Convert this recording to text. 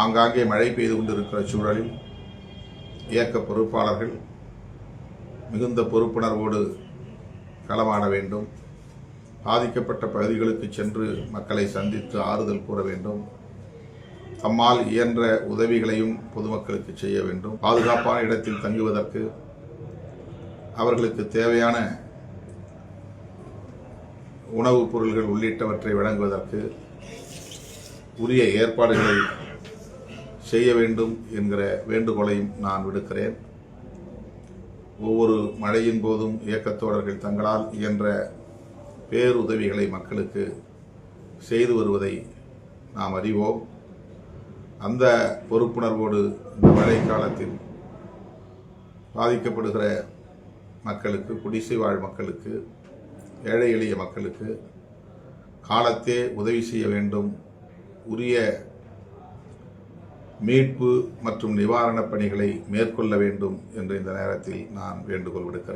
ஆங்காங்கே மழை பெய்து கொண்டிருக்கிற சூழலில் இயக்க பொறுப்பாளர்கள் மிகுந்த பொறுப்புணர்வோடு களமாட வேண்டும். பாதிக்கப்பட்ட பகுதிகளுக்கு சென்று மக்களை சந்தித்து ஆறுதல் கூற வேண்டும். தம்மால் இயன்ற உதவிகளையும் பொதுமக்களுக்கு செய்ய வேண்டும். பாதுகாப்பான இடத்தில் தங்குவதற்கு அவர்களுக்கு தேவையான உணவுப் பொருள்கள் உள்ளிட்டவற்றை வழங்குவதற்கு உரிய ஏற்பாடுகளை செய்ய வேண்டும் என்கிற வேண்டுகோளையும் நான் விடுக்கிறேன். ஒவ்வொரு மழையின் போதும் இயக்கத்தோழர்கள் தங்களால் இயன்ற பேருதவிகளை மக்களுக்கு செய்து வருவதை நாம் அறிவோம். அந்த பொறுப்புணர்வோடு இந்த மழை காலத்தில் பாதிக்கப்படுகிற மக்களுக்கு குடிசை வாழ் மக்களுக்கு ஏழை எளிய மக்களுக்கு காலத்தே உதவி செய்ய வேண்டும். உரிய மீட்பு மற்றும் நிவாரணப் பணிகளை மேற்கொள்ள வேண்டும் என்று இந்த நேரத்தில் நான் வேண்டுகோள் விடுக்கிறேன்.